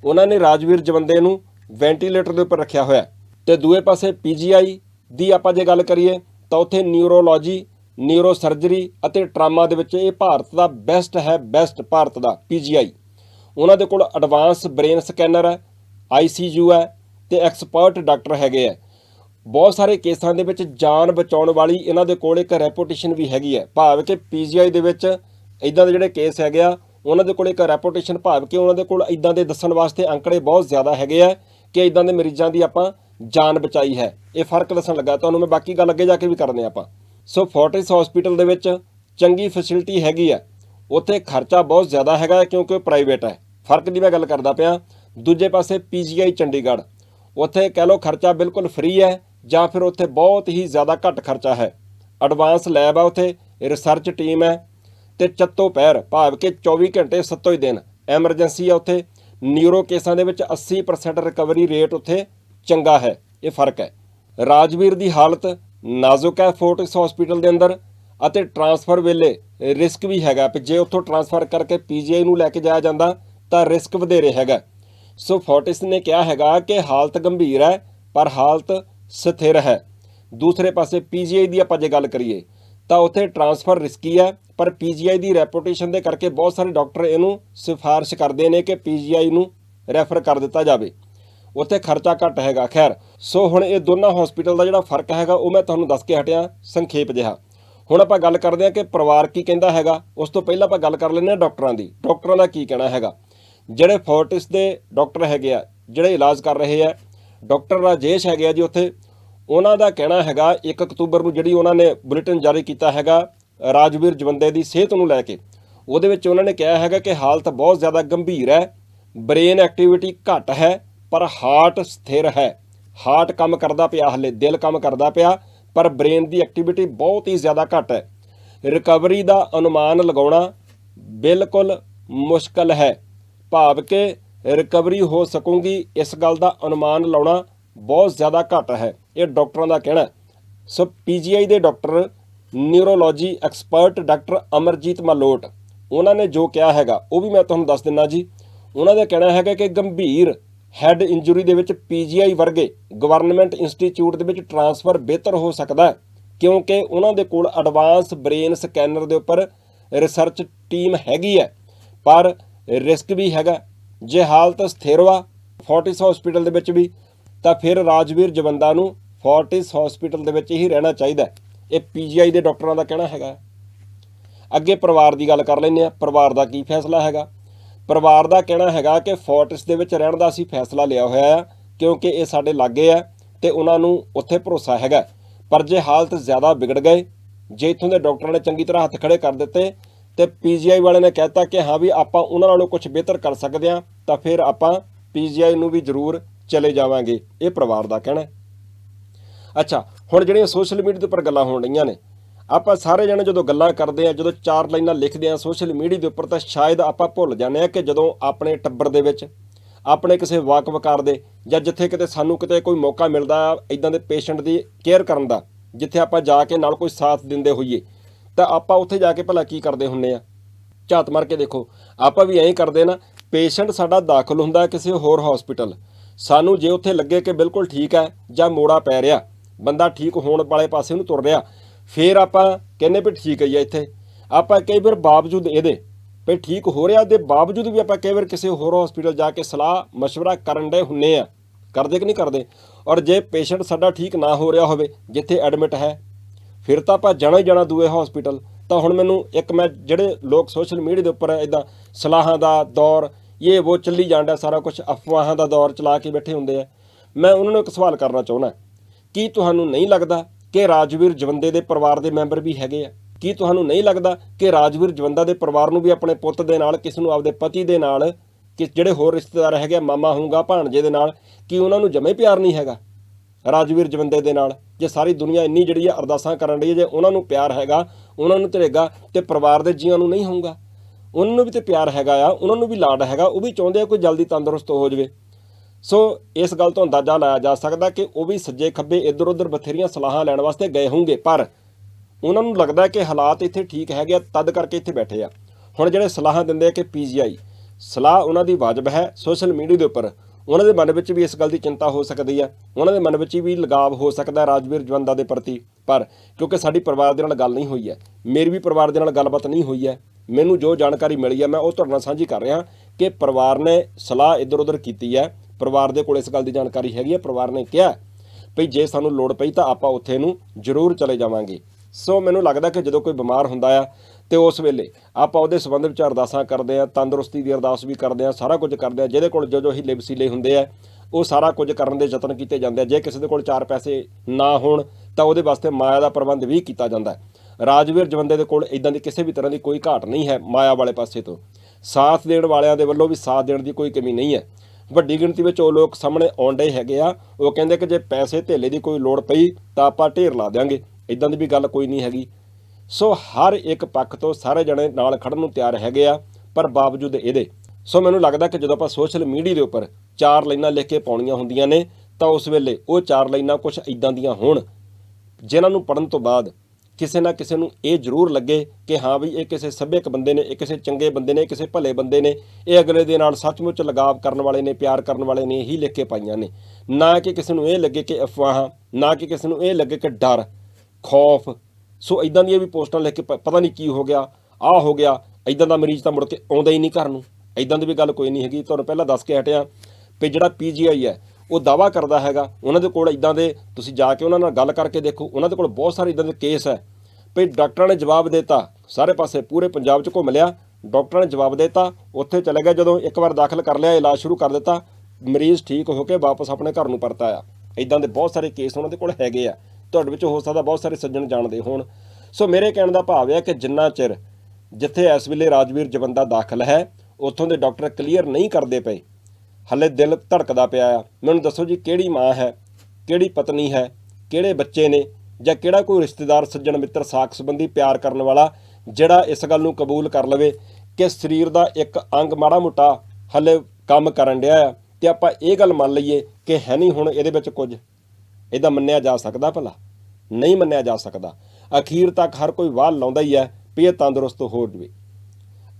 ਉਹਨਾਂ ਨੇ ਰਾਜਵੀਰ ਜਵੰਦੇ ਨੂੰ ਵੈਂਟੀਲੇਟਰ ਦੇ ਉੱਪਰ ਰੱਖਿਆ ਹੋਇਆ ਹੈ। ਤੇ ਦੂਏ ਪਾਸੇ ਪੀਜੀਆਈ ਦੀ ਆਪਾਂ ਜੇ ਗੱਲ ਕਰੀਏ, ਤਾਂ ਉੱਥੇ ਨਿਊਰੋਲੋਜੀ ਨਿਊਰੋ ਸਰਜਰੀ ਅਤੇ ਟਰਾਮਾ ਦੇ ਵਿੱਚ ਇਹ ਭਾਰਤ ਦਾ ਬੈਸਟ ਹੈ ਬੈਸਟ ਭਾਰਤ ਦਾ ਪੀਜੀਆਈ ਉਹਨਾਂ ਦੇ ਕੋਲ ਐਡਵਾਂਸ ਬ੍ਰੇਨ ਸਕੈਨਰ ਹੈ ਆਈਸੀਯੂ ਹੈ ਤੇ ਐਕਸਪਰਟ ਡਾਕਟਰ ਹੈਗੇ ਆ ਬਹੁਤ ਸਾਰੇ ਕੇਸਾਂ ਦੇ ਵਿੱਚ ਜਾਨ ਬਚਾਉਣ ਵਾਲੀ ਇਹਨਾਂ ਦੇ ਕੋਲ ਇੱਕ ਰੈਪੂਟੇਸ਼ਨ ਵੀ ਹੈਗੀ ਹੈ। ਭਾਵ ਕਿ ਪੀਜੀਆਈ ਦੇ ਵਿੱਚ ਇਦਾਂ ਦੇ ਜਿਹੜੇ ਕੇਸ ਹੈਗੇ ਆ ਉਹਨਾਂ ਦੇ ਕੋਲ ਇੱਕ ਰੈਪੂਟੇਸ਼ਨ ਭਾਵ ਕਿ ਉਹਨਾਂ ਦੇ ਕੋਲ ਇਦਾਂ ਦੇ ਦੱਸਣ ਵਾਸਤੇ ਅੰਕੜੇ ਬਹੁਤ ਜ਼ਿਆਦਾ ਹੈਗੇ ਆ ਕਿ ਇਦਾਂ ਦੇ ਮਰੀਜ਼ਾਂ ਦੀ ਆਪਾਂ ਜਾਨ ਬਚਾਈ ਹੈ। ਇਹ ਫ਼ਰਕ ਦੱਸਣ ਲੱਗਾ ਤੁਹਾਨੂੰ, ਮੈਂ ਬਾਕੀ ਗੱਲ ਅੱਗੇ ਜਾ ਕੇ ਵੀ ਕਰਨੇ ਆਪਾਂ। ਸੋ ਫੋਰਟਿਸ ਹਸਪੀਟਲ ਦੇ ਵਿੱਚ ਚੰਗੀ ਫੈਸਿਲਿਟੀ ਹੈਗੀ ਆ। ਉੱਥੇ ਖਰਚਾ ਬਹੁਤ ਜ਼ਿਆਦਾ ਹੈਗਾ ਕਿਉਂਕਿ ਉਹ ਪ੍ਰਾਈਵੇਟ ਹੈ। ਫ਼ਰਕ ਦੀ ਮੈਂ ਗੱਲ ਕਰਦਾ ਪਿਆ। ਦੂਜੇ ਪਾਸੇ ਪੀਜੀਆਈ ਚੰਡੀਗੜ੍ਹ। ਉੱਥੇ ਕਹਿ ਲਓ ਖਰਚਾ ਬਿਲਕੁਲ ਫ੍ਰੀ ਹੈ ਜਾਂ ਫਿਰ ਉੱਥੇ ਬਹੁਤ ਹੀ ਜ਼ਿਆਦਾ ਘੱਟ ਖਰਚਾ ਹੈ। ਐਡਵਾਂਸ ਲੈਬ ਆ ਉੱਥੇ ਰਿਸਰਚ ਟੀਮ ਹੈ। ਤੇ ਚੱਤੋ ਪੈਰ, ਭਾਵ ਕਿ 24 ਘੰਟੇ ਸੱਤੋ ਹੀ ਦਿਨ। ਐਮਰਜੈਂਸੀ ਆ ਉੱਥੇ। ਨਿਊਰੋ ਕੇਸਾਂ ਦੇ ਵਿੱਚ 80% ਰਿਕਵਰੀ ਰੇਟ ਉੱਥੇ ਚੰਗਾ ਹੈ। ਇਹ ਫ਼ਰਕ ਹੈ। ਰਾਜਵੀਰ ਦੀ ਹਾਲਤ ਨਾਜ਼ੁਕ ਹੈ ਫੋਰਟਿਸ ਹਸਪੀਟਲ ਦੇ ਅੰਦਰ ਅਤੇ ਟਰਾਂਸਫਰ ਵੇਲੇ ਰਿਸਕ ਵੀ ਹੈਗਾ। ਕਿ ਜੇ ਉੱਥੋਂ ਟਰਾਂਸਫਰ ਕਰਕੇ ਪੀਜੀਆਈ ਨੂੰ ਲੈ ਕੇ ਜਾਇਆ ਜਾਂਦਾ, ਤਾਂ ਰਿਸਕ ਵਧੇਰੇ ਹੈਗਾ। ਸੋ ਫੋਰਟਿਸ ਨੇ ਕਿਹਾ ਹੈਗਾ ਕਿ ਹਾਲਤ ਗੰਭੀਰ ਹੈ, ਪਰ ਹਾਲਤ ਸਥਿਰ ਹੈ। ਦੂਸਰੇ ਪਾਸੇ ਪੀਜੀਆਈ ਦੀ ਆਪਾਂ ਜੇ ਗੱਲ ਕਰੀਏ ਤਾਂ ਉੱਥੇ ਟਰਾਂਸਫਰ ਰਿਸਕੀ ਹੈ, ਪਰ ਪੀਜੀਆਈ ਦੀ ਰੈਪੂਟੇਸ਼ਨ ਦੇ ਕਰਕੇ ਬਹੁਤ ਸਾਰੇ ਡਾਕਟਰ ਇਹਨੂੰ ਸਿਫਾਰਿਸ਼ ਕਰਦੇ ਨੇ ਕਿ ਪੀਜੀਆਈ ਨੂੰ ਰੈਫਰ ਕਰ ਦਿੱਤਾ ਜਾਵੇ। ਉੱਥੇ ਖਰਚਾ ਘੱਟ ਹੈਗਾ, ਖੈਰ। ਸੋ ਹੁਣ ਇਹ ਦੋਨਾਂ ਹਸਪੀਟਲ ਦਾ ਜਿਹੜਾ ਫ਼ਰਕ ਹੈਗਾ, ਉਹ ਮੈਂ ਤੁਹਾਨੂੰ ਦੱਸ ਕੇ ਹਟਿਆ, ਸੰਖੇਪ ਜਿਹਾ। ਹੁਣ ਆਪਾਂ ਗੱਲ ਕਰਦੇ ਹਾਂ ਕਿ ਪਰਿਵਾਰ ਕੀ ਕਹਿੰਦਾ ਹੈਗਾ। ਉਸ ਤੋਂ ਪਹਿਲਾਂ ਆਪਾਂ ਗੱਲ ਕਰ ਲੈਂਦੇ ਹਾਂ ਡਾਕਟਰਾਂ ਦੀ। ਡਾਕਟਰਾਂ ਦਾ ਕੀ ਕਹਿਣਾ ਹੈਗਾ? ਜਿਹੜੇ ਫੋਰਟਿਸ ਦੇ ਡਾਕਟਰ ਹੈਗੇ ਆ, ਜਿਹੜੇ ਇਲਾਜ ਕਰ ਰਹੇ ਆ ਡਾਕਟਰ ਰਾਜੇਸ਼ ਹੈਗੇ ਆ ਜੀ ਉੱਥੇ। ਉਹਨਾਂ ਦਾ ਕਹਿਣਾ ਹੈਗਾ 1 ਅਕਤੂਬਰ ਨੂੰ ਜਿਹੜੀ ਉਹਨਾਂ ਨੇ ਬੁਲੇਟਿਨ ਜਾਰੀ ਕੀਤਾ ਹੈਗਾ, ਰਾਜਵੀਰ ਜਵੰਦੇ ਦੀ ਸਿਹਤ ਨੂੰ ਲੈ ਕੇ। ਉਹਦੇ ਵਿੱਚ ਉਹਨਾਂ ਨੇ ਕਿਹਾ ਹੈਗਾ ਕਿ ਹਾਲਤ ਬਹੁਤ ਜ਼ਿਆਦਾ ਗੰਭੀਰ ਹੈ, ਬ੍ਰੇਨ ਐਕਟੀਵਿਟੀ ਘੱਟ ਹੈ, ਪਰ ਹਾਰਟ ਸਥਿਰ ਹੈ। ਹਾਰਟ ਕੰਮ ਕਰਦਾ ਪਿਆ, ਹਲੇ ਦਿਲ ਕੰਮ ਕਰਦਾ ਪਿਆ, ਪਰ ਬ੍ਰੇਨ ਦੀ ਐਕਟੀਵਿਟੀ ਬਹੁਤ ਹੀ ਜ਼ਿਆਦਾ ਘੱਟ ਹੈ। ਰਿਕਵਰੀ ਦਾ ਅਨੁਮਾਨ ਲਗਾਉਣਾ ਬਿਲਕੁਲ ਮੁਸ਼ਕਲ ਹੈ। ਭਾਵ ਕਿ ਰਿਕਵਰੀ ਹੋ ਸਕੂਗੀ, ਇਸ ਗੱਲ ਦਾ ਅਨੁਮਾਨ ਲਾਉਣਾ ਬਹੁਤ ਜ਼ਿਆਦਾ ਘੱਟ ਹੈ। ਇਹ ਡਾਕਟਰਾਂ ਦਾ ਕਹਿਣਾ ਹੈ। ਸੋ ਪੀਜੀਆਈ ਦੇ doctor, neurology expert doctor Amarjit Malot, ਉਹਨਾਂ ਨੇ ਜੋ ਕਿਹਾ ਹੈਗਾ, ਉਹ ਵੀ ਮੈਂ ਤੁਹਾਨੂੰ ਦੱਸ ਦਿੰਨਾ ਜੀ। ਉਹਨਾਂ ਦਾ ਕਹਿਣਾ ਹੈਗਾ ਕਿ ਗੰਭੀਰ ਹੈਡ ਇੰਜਰੀ ਦੇ ਵਿੱਚ ਪੀਜੀਆਈ ਵਰਗੇ ਗਵਰਨਮੈਂਟ ਇੰਸਟੀਚਿਊਟ ਦੇ ਵਿੱਚ ਟਰਾਂਸਫਰ ਬਿਹਤਰ ਹੋ ਸਕਦਾ ਹੈ, ਕਿਉਂਕਿ ਉਹਨਾਂ ਦੇ ਕੋਲ ਐਡਵਾਂਸ ਬ੍ਰੇਨ ਸਕੈਨਰ ਦੇ ਉੱਪਰ ਰਿਸਰਚ ਟੀਮ ਹੈਗੀ ਹੈ। ਪਰ ਰਿਸਕ ਵੀ ਹੈਗਾ। ਜੇ ਹਾਲਤ ਸਥਿਰ ਵਾ ਫੋਰਟਿਸ ਹਸਪੀਟਲ ਦੇ ਵਿੱਚ ਵੀ ਤਾਂ ਫਿਰ ਰਾਜਵੀਰ ਜਵੰਦਾ ਨੂੰ ਫੋਰਟਿਸ ਹਸਪੀਟਲ ਦੇ ਵਿੱਚ ਹੀ ਰਹਿਣਾ ਚਾਹੀਦਾ ਹੈ। ਇਹ ਪੀਜੀਆਈ ਦੇ ਡਾਕਟਰਾਂ ਦਾ ਕਹਿਣਾ ਹੈਗਾ ਅੱਗੇ ਪਰਿਵਾਰ ਦੀ ਗੱਲ ਕਰ ਲੈਂਦੇ ਆ ਪਰਿਵਾਰ ਦਾ ਕੀ ਫੈਸਲਾ ਹੈਗਾ? ਪਰਿਵਾਰ ਦਾ ਕਹਿਣਾ ਹੈਗਾ ਕਿ ਫੋਰਟਿਸ ਦੇ ਵਿੱਚ ਰਹਿਣ ਦਾ ਅਸੀਂ ਫੈਸਲਾ ਲਿਆ ਹੋਇਆ ਹੈ ਕਿਉਂਕਿ ਇਹ ਸਾਡੇ ਲਾਗੇ ਆ ਤੇ ਉਹਨਾਂ ਨੂੰ ਉੱਥੇ ਭਰੋਸਾ ਹੈਗਾ ਪਰ ਜੇ ਹਾਲਤ ਜ਼ਿਆਦਾ ਵਿਗੜ ਗਏ, ਜੇ ਇੱਥੋਂ ਦੇ ਡਾਕਟਰਾਂ ਨੇ ਚੰਗੀ ਤਰ੍ਹਾਂ ਹੱਥ ਖੜੇ ਕਰ ਦਿੱਤੇ ਤੇ ਪੀਜੀਆਈ ਵਾਲੇ ਨੇ ਕਹਿਤਾ ਕਿ ਹਾਂ ਵੀ ਆਪਾਂ ਉਹਨਾਂ ਨਾਲੋਂ ਕੁਝ ਬਿਹਤਰ ਕਰ ਸਕਦੇ ਆ ਤਾਂ ਫਿਰ ਆਪਾਂ ਪੀਜੀਆਈ ਨੂੰ ਵੀ ਜ਼ਰੂਰ ਚਲੇ ਜਾਵਾਂਗੇ। ਇਹ ਪਰਿਵਾਰ ਦਾ ਕਹਿਣਾ ਹੈ। ਅੱਛਾ, ਹੁਣ ਜਿਹੜੀਆਂ ਸੋਸ਼ਲ ਮੀਡੀਆ ਦੇ ਉੱਪਰ ਗੱਲਾਂ ਹੋਣ ਰਹੀਆਂ ਨੇ, ਆਪਾਂ ਸਾਰੇ ਜਣੇ ਜਦੋਂ ਗੱਲਾਂ ਕਰਦੇ ਆ ਜਦੋਂ ਚਾਰ ਲਾਈਨਾਂ ਲਿਖਦੇ ਆ ਸੋਸ਼ਲ ਮੀਡੀਆ ਦੇ ਉੱਪਰ, ਤਾਂ ਸ਼ਾਇਦ ਆਪਾਂ ਭੁੱਲ ਜਾਂਦੇ ਆ ਕਿ ਜਦੋਂ ਆਪਣੇ ਟੱਬਰ ਦੇ ਵਿੱਚ, ਆਪਣੇ ਕਿਸੇ ਵਾਕ ਵਕਾਰ ਦੇ ਜਾਂ ਜਿੱਥੇ ਕਿਤੇ ਸਾਨੂੰ ਕਿਤੇ ਕੋਈ ਮੌਕਾ ਮਿਲਦਾ ਇਦਾਂ ਦੇ ਪੇਸ਼ੈਂਟ ਦੀ ਕੇਅਰ ਕਰਨ ਦਾ, ਜਿੱਥੇ ਆਪਾਂ ਜਾ ਕੇ ਨਾਲ ਕੋਈ ਸਾਥ ਦਿੰਦੇ ਹੋਈਏ, ਤਾਂ ਆਪਾਂ ਉੱਥੇ ਜਾ ਕੇ ਭਲਾ ਕੀ ਕਰਦੇ ਹੁੰਨੇ ਆ ਝਾਤ ਮਾਰ ਕੇ ਦੇਖੋ, ਆਪਾਂ ਵੀ ਐਂ ਹੀ ਕਰਦੇ ਨਾ ਪੇਸ਼ੈਂਟ ਸਾਡਾ ਦਾਖਲ ਹੁੰਦਾ ਕਿਸੇ ਹੋਰ ਹਸਪੀਟਲ ਸਾਨੂੰ ਜੇ ਉੱਥੇ ਲੱਗੇ ਕਿ ਬਿਲਕੁਲ ਠੀਕ ਹੈ ਜਾਂ ਮੋੜਾ ਪੈ ਰਿਹਾ, ਬੰਦਾ ਠੀਕ ਹੋਣ ਵਾਲੇ ਪਾਸੇ ਨੂੰ ਤੁਰ ਰਿਹਾ, ਫੇਰ ਆਪਾਂ ਕਹਿੰਨੇ ਵੀ ਠੀਕ ਹੈ ਇੱਥੇ। ਆਪਾਂ ਕਈ ਵਾਰ ਬਾਵਜੂਦ ਇਹਦੇ ਵੀ ਠੀਕ ਹੋ ਰਿਹਾ ਦੇ ਬਾਵਜੂਦ ਵੀ ਆਪਾਂ ਕਈ ਵਾਰ ਕਿਸੇ ਹੋਰ ਹਸਪੀਟਲ ਜਾ ਕੇ ਸਲਾਹ مشਵਰਾ ਕਰਨ ਦੇ ਹੁੰਨੇ ਆ। ਕਰਦੇ ਕਿ ਨਹੀਂ ਕਰਦੇ? ਔਰ ਜੇ ਪੇਸ਼ੈਂਟ ਸਾਡਾ ਠੀਕ ਨਾ ਹੋ ਰਿਹਾ ਹੋਵੇ, ਜਿੱਥੇ ਐਡਮਿਟ ਹੈ, ਫਿਰ ਤਾਂ ਆਪਾਂ ਜਾਣਾ ਹੀ ਜਾਣਾ ਦੂਏ ਹਸਪੀਟਲ ਤਾਂ ਹੁਣ ਮੈਨੂੰ ਇੱਕ ਮੈਂ ਜਿਹੜੇ ਲੋਕ ਸੋਸ਼ਲ ਮੀਡੀਆ ਦੇ ਉੱਪਰ ਇਦਾਂ ਸਲਾਹਾਂ ਦਾ ਦੌਰ ਇਹ ਉਹ ਚੱਲੀ ਜਾਂਦਾ ਸਾਰਾ ਕੁਝ ਅਫਵਾਹਾਂ ਦਾ ਦੌਰ ਚਲਾ ਕੇ ਬੈਠੇ ਹੁੰਦੇ ਆ ਮੈਂ ਉਹਨਾਂ ਨੂੰ ਇੱਕ ਸਵਾਲ ਕਰਨਾ ਚਾਹੁੰਦਾ ਕੀ ਤੁਹਾਨੂੰ ਨਹੀਂ ਲੱਗਦਾ ਕਿ ਰਾਜਵੀਰ ਜਵੰਦੇ ਦੇ ਪਰਿਵਾਰ ਦੇ ਮੈਂਬਰ ਵੀ ਹੈਗੇ ਆ ਕੀ ਤੁਹਾਨੂੰ ਨਹੀਂ ਲੱਗਦਾ ਕਿ ਰਾਜਵੀਰ ਜਵੰਦਾ ਦੇ ਪਰਿਵਾਰ ਨੂੰ ਵੀ ਆਪਣੇ ਪੁੱਤ ਦੇ ਨਾਲ ਕਿਸ ਨੂੰ ਆਪਦੇ ਪਤੀ ਦੇ ਨਾਲ ਕਿ ਜਿਹੜੇ ਹੋਰ ਰਿਸ਼ਤੇਦਾਰ ਹੈਗੇ ਆ, ਮਾਮਾ ਹੋਊਗਾ ਭਾਣਜੇ ਦੇ ਨਾਲ ਕੀ ਉਹਨਾਂ ਨੂੰ ਜਮੇ ਪਿਆਰ ਨਹੀਂ ਹੈਗਾ ਰਾਜਵੀਰ ਜਵੰਦੇ ਦੇ ਨਾਲ ਜੇ ਸਾਰੀ ਦੁਨੀਆ ਇੰਨੀ ਜਿਹੜੀ ਆ ਅਰਦਾਸਾਂ ਕਰਨ ਰਹੀ ਹੈ ਜੇ ਉਹਨਾਂ ਨੂੰ ਪਿਆਰ ਹੈਗਾ ਉਹਨਾਂ ਨੂੰ ਧਰੇਗਾ ਤੇ ਪਰਿਵਾਰ ਦੇ ਜੀਆਂ ਨੂੰ ਨਹੀਂ ਹੋਊਗਾ ਉਹਨਾਂ ਨੂੰ ਵੀ ਤੇ ਪਿਆਰ ਹੈਗਾ ਆ, ਉਹਨਾਂ ਨੂੰ ਵੀ ਲਾਡ ਹੈਗਾ, ਉਹ ਵੀ ਚਾਹੁੰਦੇ ਆ ਕੋਈ ਜਲਦੀ ਤੰਦਰੁਸਤ ਹੋ ਜਾਵੇ। ਸੋ ਇਸ ਗੱਲ ਤੋਂ ਅੰਦਾਜ਼ਾ ਲਾਇਆ ਜਾ ਸਕਦਾ ਕਿ ਉਹ ਵੀ ਸੱਜੇ ਖੱਬੇ ਇੱਧਰ ਉੱਧਰ ਬਥੇਰੀਆਂ ਸਲਾਹਾਂ ਲੈਣ ਵਾਸਤੇ ਗਏ ਹੋਣਗੇ, ਪਰ ਉਹਨਾਂ ਨੂੰ ਲੱਗਦਾ ਕਿ ਹਾਲਾਤ ਇੱਥੇ ਠੀਕ ਹੈਗੇ ਆ, ਤਦ ਕਰਕੇ ਇੱਥੇ ਬੈਠੇ ਆ। ਹੁਣ ਜਿਹੜੇ ਸਲਾਹਾਂ ਦਿੰਦੇ ਆ ਕਿ ਪੀਜੀਆਈ ਸਲਾਹ ਉਹਨਾਂ ਦੀ ਵਾਜਬ ਹੈ ਸੋਸ਼ਲ ਮੀਡੀਆ ਦੇ ਉੱਪਰ। ਉਹਨਾਂ ਦੇ ਮਨ ਵਿੱਚ ਵੀ ਇਸ ਗੱਲ ਦੀ ਚਿੰਤਾ ਹੋ ਸਕਦੀ ਹੈ ਉਹਨਾਂ ਦੇ ਮਨ ਵਿੱਚ ਵੀ ਲਗਾਵ ਹੋ ਸਕਦਾ ਰਾਜਵੀਰ ਜਵੰਦਾ ਦੇ ਪ੍ਰਤੀ। ਪਰ ਕਿਉਂਕਿ ਸਾਡੀ ਪਰਿਵਾਰ ਦੇ ਨਾਲ ਗੱਲ ਨਹੀਂ ਹੋਈ ਹੈ, ਮੇਰੀ ਵੀ ਪਰਿਵਾਰ ਦੇ ਨਾਲ ਗੱਲਬਾਤ ਨਹੀਂ ਹੋਈ ਹੈ ਮੈਨੂੰ ਜੋ ਜਾਣਕਾਰੀ ਮਿਲੀ ਹੈ, ਮੈਂ ਉਹ ਤੁਹਾਡੇ ਨਾਲ ਸਾਂਝੀ ਕਰ ਰਿਹਾ ਕਿ ਪਰਿਵਾਰ ਨੇ ਸਲਾਹ ਇੱਧਰ ਉੱਧਰ ਕੀਤੀ ਹੈ। ਪਰਿਵਾਰ ਦੇ ਕੋਲ ਇਸ ਗੱਲ ਦੀ ਜਾਣਕਾਰੀ ਹੈਗੀ ਹੈ। ਪਰਿਵਾਰ ਨੇ ਕਿਹਾ ਭਈ ਜੇ ਸਾਨੂੰ ਲੋੜ ਪਈ ਤਾਂ ਆਪਾਂ ਉੱਥੇ ਨੂੰ ਜ਼ਰੂਰ ਚਲੇ ਜਾਵਾਂਗੇ। ਸੋ ਮੈਨੂੰ ਲੱਗਦਾ ਕਿ ਜਦੋਂ ਕੋਈ ਬਿਮਾਰ ਹੁੰਦਾ ਆ ਤੇ ਉਸ ਵੇਲੇ ਆਪਾਂ ਉਹਦੇ ਸੰਬੰਧ ਵਿੱਚ ਅਰਦਾਸਾਂ ਕਰਦੇ ਆ ਤੰਦਰੁਸਤੀ ਦੀ ਅਰਦਾਸ ਵੀ ਕਰਦੇ ਆ ਸਾਰਾ ਕੁਝ ਕਰਦੇ ਆ ਜਿਹਦੇ ਕੋਲ ਜੋ ਜੋ ਹੀਲੇ ਵਸੀਲੇ ਹੁੰਦੇ ਆ, ਉਹ ਸਾਰਾ ਕੁਝ ਕਰਨ ਦੇ ਯਤਨ ਕੀਤੇ ਜਾਂਦੇ ਆ। ਜੇ ਕਿਸੇ ਦੇ ਕੋਲ ਚਾਰ ਪੈਸੇ ਨਾ ਹੋਣ ਤਾਂ ਉਹਦੇ ਵਾਸਤੇ ਮਾਇਆ ਦਾ ਪ੍ਰਬੰਧ ਵੀ ਕੀਤਾ ਜਾਂਦਾ ਹੈ। ਰਾਜਵੀਰ ਜਵੰਦੇ ਦੇ ਕੋਲ ਇਦਾਂ ਦੀ ਕਿਸੇ ਵੀ ਤਰ੍ਹਾਂ ਦੀ ਕੋਈ ਘਾਟ ਨਹੀਂ ਹੈ ਮਾਇਆ ਵਾਲੇ ਪਾਸੇ ਤੋਂ। ਸਾਥ ਦੇਣ ਵਾਲਿਆਂ ਦੇ ਵੱਲੋਂ ਵੀ ਸਾਥ ਦੇਣ ਦੀ ਕੋਈ ਕਮੀ ਨਹੀਂ ਹੈ। ਵੱਡੀ ਗਿਣਤੀ ਵਿੱਚ ਉਹ ਲੋਕ ਸਾਹਮਣੇ ਆਉਂਦੇ ਹੈਗੇ ਆ। ਉਹ ਕਹਿੰਦੇ ਕਿ ਜੇ ਪੈਸੇ ਧੇਲੇ ਦੀ ਕੋਈ ਲੋੜ ਪਈ ਤਾਂ ਆਪਾਂ ਢੇਰ ਲਾ ਦਿਆਂਗੇ। ਇਦਾਂ ਦੀ ਵੀ ਗੱਲ ਕੋਈ ਨਹੀਂ ਹੈਗੀ। ਸੋ ਹਰ ਇੱਕ ਪੱਖ ਤੋਂ ਸਾਰੇ ਜਣੇ ਨਾਲ ਖੜਨ ਨੂੰ ਤਿਆਰ ਹੈਗੇ ਆ, ਪਰ ਬਾਵਜੂਦ ਇਹਦੇ। ਸੋ ਮੈਨੂੰ ਲੱਗਦਾ ਕਿ ਜਦੋਂ ਆਪਾਂ ਸੋਸ਼ਲ ਮੀਡੀਆ ਦੇ ਉੱਪਰ ਚਾਰ ਲਾਈਨਾਂ ਲਿਖ ਕੇ ਪਾਉਣੀਆਂ ਹੁੰਦੀਆਂ ਨੇ, ਤਾਂ ਉਸ ਵੇਲੇ ਉਹ ਚਾਰ ਲਾਈਨਾਂ ਕੁਝ ਇਦਾਂ ਦੀਆਂ ਹੋਣ, ਜਿਨ੍ਹਾਂ ਨੂੰ ਪੜਨ ਤੋਂ ਬਾਅਦ ਕਿਸੇ ਨਾ ਕਿਸੇ ਨੂੰ ਇਹ ਜ਼ਰੂਰ ਲੱਗੇ ਕਿ ਹਾਂ ਵੀ ਇਹ ਕਿਸੇ ਸੱਭਿਅਕ ਬੰਦੇ ਨੇ, ਇਹ ਕਿਸੇ ਚੰਗੇ ਬੰਦੇ ਨੇ ਕਿਸੇ ਭਲੇ ਬੰਦੇ ਨੇ, ਇਹ ਅਗਲੇ ਦੇ ਨਾਲ ਸੱਚਮੁੱਚ ਲਗਾਵ ਕਰਨ ਵਾਲੇ ਨੇ, ਪਿਆਰ ਕਰਨ ਵਾਲੇ ਨੇ ਹੀ ਲਿਖ ਕੇ ਪਾਈਆਂ ਨੇ। ਨਾ ਕਿ ਕਿਸੇ ਨੂੰ ਇਹ ਲੱਗੇ ਕਿ ਅਫਵਾਹਾਂ, ਨਾ ਕਿ ਕਿਸੇ ਨੂੰ ਇਹ ਲੱਗੇ ਕਿ ਡਰ, ਖੌਫ। ਸੋ ਇਦਾਂ ਦੀਆਂ ਵੀ ਪੋਸਟਾਂ ਲਿਖ ਕੇ ਪਤਾ ਨਹੀਂ ਕੀ ਹੋ ਗਿਆ, ਆਹ ਹੋ ਗਿਆ ਇਦਾਂ ਦਾ ਮਰੀਜ਼ ਤਾਂ ਮੁੜ ਕੇ ਆਉਂਦਾ ਹੀ ਨਹੀਂ ਘਰ ਨੂੰ। ਇਦਾਂ ਦੀ ਵੀ ਗੱਲ ਕੋਈ ਨਹੀਂ ਹੈਗੀ। ਤੁਹਾਨੂੰ ਪਹਿਲਾਂ ਦੱਸ ਕੇ ਹਟਿਆ ਵੀ ਜਿਹੜਾ ਪੀਜੀਆਈ ਹੈ ਉਹ ਦਾਵਾ ਕਰਦਾ ਹੈਗਾ, ਉਹਨਾਂ ਦੇ ਕੋਲ ਇਦਾਂ ਦੇ, ਤੁਸੀਂ ਜਾ ਕੇ ਉਹਨਾਂ ਨਾਲ ਗੱਲ ਕਰਕੇ ਦੇਖੋ, ਉਹਨਾਂ ਦੇ ਕੋਲ ਬਹੁਤ ਸਾਰੇ ਇਦਾਂ ਦੇ ਕੇਸ ਹੈ। ਵੀ ਡਾਕਟਰਾਂ ਨੇ ਜਵਾਬ ਦਿੱਤਾ, ਸਾਰੇ ਪਾਸੇ ਪੂਰੇ ਪੰਜਾਬ 'ਚ ਘੁੰਮ ਲਿਆ, ਡਾਕਟਰਾਂ ਨੇ ਜਵਾਬ ਦਿੱਤਾ, ਉੱਥੇ ਚਲੇ ਗਿਆ ਜਦੋਂ ਇੱਕ ਵਾਰ ਦਾਖਲ ਕਰ ਲਿਆ, ਇਲਾਜ ਸ਼ੁਰੂ ਕਰ ਦਿੱਤਾ, ਮਰੀਜ਼ ਠੀਕ ਹੋ ਕੇ ਵਾਪਸ ਆਪਣੇ ਘਰ ਨੂੰ ਪਰਤ ਆਇਆ। ਇਦਾਂ ਦੇ ਬਹੁਤ ਸਾਰੇ ਕੇਸ ਉਹਨਾਂ ਦੇ ਕੋਲ ਹੈਗੇ ਆ। ਤੁਹਾਡੇ ਵਿੱਚ ਹੋ ਸਕਦਾ ਬਹੁਤ ਸਾਰੇ ਸੱਜਣ ਜਾਣਦੇ ਹੋਣ। ਸੋ ਮੇਰੇ ਕਹਿਣ ਦਾ ਭਾਵ ਹੈ ਕਿ ਜਿੰਨਾ ਚਿਰ ਜਿੱਥੇ ਇਸ ਵੇਲੇ ਰਾਜਵੀਰ ਜਵੰਦਾ ਦਾਖਲ ਹੈ, ਉੱਥੋਂ ਦੇ ਡਾਕਟਰ ਕਲੀਅਰ ਨਹੀਂ ਕਰਦੇ ਪਏ। ਹੱਲੇ ਦਿਲ ਧੜਕਦਾ ਪਿਆ ਆ। ਮੈਨੂੰ ਦੱਸੋ ਜੀ, ਕਿਹੜੀ ਮਾਂ ਹੈ, ਕਿਹੜੀ ਪਤਨੀ ਹੈ, ਕਿਹੜੇ ਬੱਚੇ ਨੇ ਜਾਂ ਕਿਹੜਾ ਕੋਈ ਰਿਸ਼ਤੇਦਾਰ, ਸੱਜਣ ਮਿੱਤਰ ਸਾਖ ਸੰਬੰਧੀ ਪਿਆਰ ਕਰਨ ਵਾਲਾ ਜਿਹੜਾ ਇਸ ਗੱਲ ਨੂੰ ਕਬੂਲ ਕਰ ਲਵੇ ਕਿ ਸਰੀਰ ਦਾ ਇੱਕ ਅੰਗ ਮਾੜਾ ਮੋਟਾ ਹੱਲੇ ਕੰਮ ਕਰਨ ਡਿਆ ਆ ਤੇ ਆਪਾਂ ਇਹ ਗੱਲ ਮੰਨ ਲਈਏ ਕਿ ਹੈ ਨਹੀਂ ਹੁਣ ਇਹਦੇ ਵਿੱਚ ਕੁਝ। ਇਹਦਾ ਮੰਨਿਆ ਜਾ ਸਕਦਾ ਭਲਾ? ਨਹੀਂ ਮੰਨਿਆ ਜਾ ਸਕਦਾ। ਅਖੀਰ ਤੱਕ ਹਰ ਕੋਈ ਵਾਹ ਲਾਉਂਦਾ ਹੀ ਹੈ ਵੀ ਇਹ ਤੰਦਰੁਸਤ ਹੋ ਜਵੇ।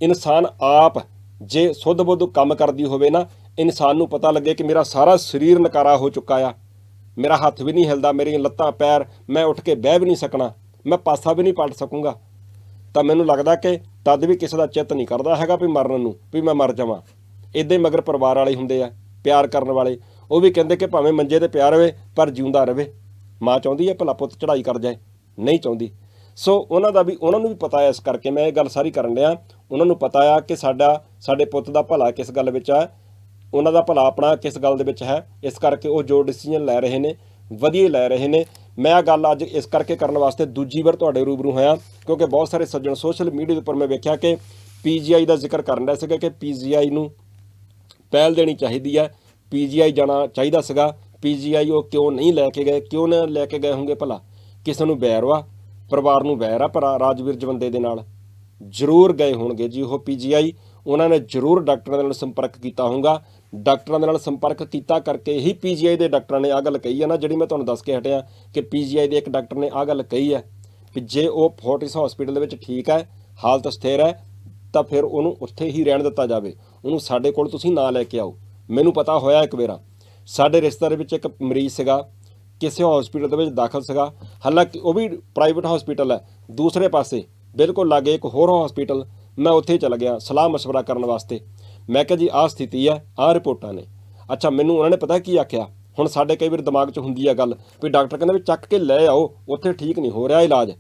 ਇਨਸਾਨ ਆਪ ਜੇ ਸੁੱਧ ਬੁੱਧ ਕੰਮ ਕਰਦੀ ਹੋਵੇ ਨਾ ਇਨਸਾਨ ਨੂੰ ਪਤਾ ਲੱਗੇ ਕਿ ਮੇਰਾ ਸਾਰਾ ਸਰੀਰ ਨਕਾਰਾ ਹੋ ਚੁੱਕਾ ਆ। ਮੇਰਾ ਹੱਥ ਵੀ ਨਹੀਂ ਹਿਲਦਾ ਮੇਰੀਆਂ ਲੱਤਾਂ, ਪੈਰ, ਮੈਂ ਉੱਠ ਕੇ ਬਹਿ ਵੀ ਨਹੀਂ ਸਕਣਾ, ਮੈਂ ਪਾਸਾ ਵੀ ਨਹੀਂ ਪਲਟ ਸਕੂੰਗਾ। ਤਾਂ ਮੈਨੂੰ ਲੱਗਦਾ ਕਿ ਤਦ ਵੀ ਕਿਸੇ ਦਾ ਚਿੱਤ ਨਹੀਂ ਕਰਦਾ ਹੈਗਾ ਵੀ ਮਰਨ ਨੂੰ, ਵੀ ਮੈਂ ਮਰ ਜਾਵਾਂ। ਇਦਾਂ ਹੀ ਮਗਰ ਪਰਿਵਾਰ ਵਾਲੇ ਹੁੰਦੇ ਆ, ਪਿਆਰ ਕਰਨ ਵਾਲੇ। ਉਹ ਵੀ ਕਹਿੰਦੇ ਕਿ ਭਾਵੇਂ ਮੰਜੇ ਤੇ ਪਿਆਰ ਰਵੇ, ਪਰ ਜਿਉਂਦਾ ਰਵੇ। ਮਾਂ ਚਾਹੁੰਦੀ ਹੈ ਭਲਾ ਪੁੱਤ ਚੜਾਈ ਕਰ ਜਾਏ, ਨਹੀਂ ਚਾਹੁੰਦੀ। ਸੋ ਉਹਨਾਂ ਦਾ ਵੀ, ਉਹਨਾਂ ਨੂੰ ਵੀ ਪਤਾ ਹੈ ਇਸ ਕਰਕੇ ਮੈਂ ਇਹ ਗੱਲ ਸਾਰੀ ਕਰਨ ਡਿਆ। ਉਹਨਾਂ ਨੂੰ ਪਤਾ ਆ ਕਿ ਸਾਡਾ, ਸਾਡੇ ਪੁੱਤ ਦਾ ਭਲਾ ਕਿਸ ਗੱਲ ਵਿੱਚ ਆ ਉਹਨਾਂ ਦਾ ਭਲਾ ਆਪਣਾ ਕਿਸ ਗੱਲ ਦੇ ਵਿੱਚ ਹੈ? ਇਸ ਕਰਕੇ ਉਹ ਜੋ ਡਿਸੀਜਨ ਲੈ ਰਹੇ ਨੇ, ਵਧੀਆ ਲੈ ਰਹੇ ਨੇ। ਮੈਂ ਆ ਗੱਲ ਅੱਜ ਇਸ ਕਰਕੇ ਕਰਨ ਵਾਸਤੇ ਦੂਜੀ ਵਾਰ ਤੁਹਾਡੇ ਰੂਬਰੂ ਹੋਇਆ, ਕਿਉਂਕਿ ਬਹੁਤ ਸਾਰੇ ਸੱਜਣ ਸੋਸ਼ਲ ਮੀਡੀਆ ਦੇ ਉੱਪਰ ਮੈਂ ਵੇਖਿਆ ਕਿ ਪੀਜੀਆਈ ਦਾ ਜ਼ਿਕਰ ਕਰਨ ਰਿਹਾ ਸੀਗਾ ਕਿ ਪੀਜੀਆਈ ਨੂੰ ਪਹਿਲ ਦੇਣੀ ਚਾਹੀਦੀ ਹੈ। ਪੀਜੀਆਈ ਜਾਣਾ ਚਾਹੀਦਾ ਸੀਗਾ। ਪੀਜੀਆਈ ਉਹ ਕਿਉਂ ਨਹੀਂ ਲੈ ਕੇ ਗਏ? ਕਿਉਂ ਨਾ ਲੈ ਕੇ ਗਏ ਹੋਣਗੇ ਭਲਾ? ਕਿਸੇ ਨੂੰ ਬੈਰ ਵਾ? ਪਰਿਵਾਰ ਨੂੰ ਬੈਰ ਆ ਪਰ ਰਾਜਵੀਰ ਜਵੰਦੇ ਦੇ ਨਾਲ? ਜ਼ਰੂਰ ਗਏ ਹੋਣਗੇ ਜੀ ਉਹ ਪੀਜੀਆਈ ਉਹਨਾਂ ਨੇ ਜ਼ਰੂਰ ਡਾਕਟਰਾਂ ਦੇ ਨਾਲ ਸੰਪਰਕ ਕੀਤਾ ਹੋਊਗਾ। ਡਾਕਟਰਾਂ ਦੇ ਨਾਲ ਸੰਪਰਕ ਕੀਤਾ ਕਰਕੇ ਹੀ ਪੀਜੀਆਈ ਦੇ ਡਾਕਟਰਾਂ ਨੇ ਆ ਗੱਲ ਕਹੀ ਹੈ ਨਾ ਜਿਹੜੀ ਮੈਂ ਤੁਹਾਨੂੰ ਦੱਸ ਕੇ ਹਟਿਆ ਕਿ ਪੀਜੀਆਈ ਦੇ ਇੱਕ ਡਾਕਟਰ ਨੇ ਆ ਗੱਲ ਕਹੀ ਹੈ ਕਿ ਜੇ ਉਹ ਫੋਰਟਿਸ ਹਸਪੀਟਲ ਦੇ ਵਿੱਚ ਠੀਕ ਹੈ ਹਾਲਤ ਸਥਿਰ ਹੈ ਤਾਂ ਫਿਰ ਉਹਨੂੰ ਉੱਥੇ ਹੀ ਰਹਿਣ ਦਿੱਤਾ ਜਾਵੇ ਉਹਨੂੰ ਸਾਡੇ ਕੋਲ ਤੁਸੀਂ ਨਾ ਲੈ ਕੇ ਆਓ ਮੈਨੂੰ ਪਤਾ ਹੋਇਆ ਇੱਕ ਵਾਰਾ ਸਾਡੇ ਰਿਸ਼ਤੇਦਾਰ ਵਿੱਚ ਇੱਕ ਮਰੀਜ਼ ਸੀਗਾ ਕਿਸੇ ਹਸਪੀਟਲ ਦੇ ਵਿੱਚ ਦਾਖਲ ਸੀਗਾ ਹਾਲਾਂਕਿ ਉਹ ਵੀ ਪ੍ਰਾਈਵੇਟ ਹਸਪੀਟਲ ਹੈ ਦੂਸਰੇ ਪਾਸੇ ਬਿਲਕੁਲ ਲਾਗੇ ਇੱਕ ਹੋਰ ਹਸਪੀਟਲ ਮੈਂ ਉੱਥੇ ਚਲਾ ਗਿਆ ਸਲਾਹ مشورہ ਕਰਨ ਵਾਸਤੇ ਮੈਂ ਕਿਹਾ ਜੀ, ਆਹ ਸਥਿਤੀ ਹੈ ਆਹ ਰਿਪੋਰਟਾਂ ਨੇ। ਅੱਛਾ, ਮੈਨੂੰ ਉਹਨਾਂ ਨੇ ਪਤਾ ਕੀ ਆਖਿਆ? ਹੁਣ ਸਾਡੇ ਕਈ ਵਾਰ ਦਿਮਾਗ 'ਚ ਹੁੰਦੀ ਆ ਗੱਲ ਵੀ ਡਾਕਟਰ ਕਹਿੰਦਾ ਵੀ ਚੱਕ ਕੇ ਲੈ ਆਓ, ਉੱਥੇ ਠੀਕ ਨਹੀਂ ਹੋ ਰਿਹਾ ਇਲਾਜ।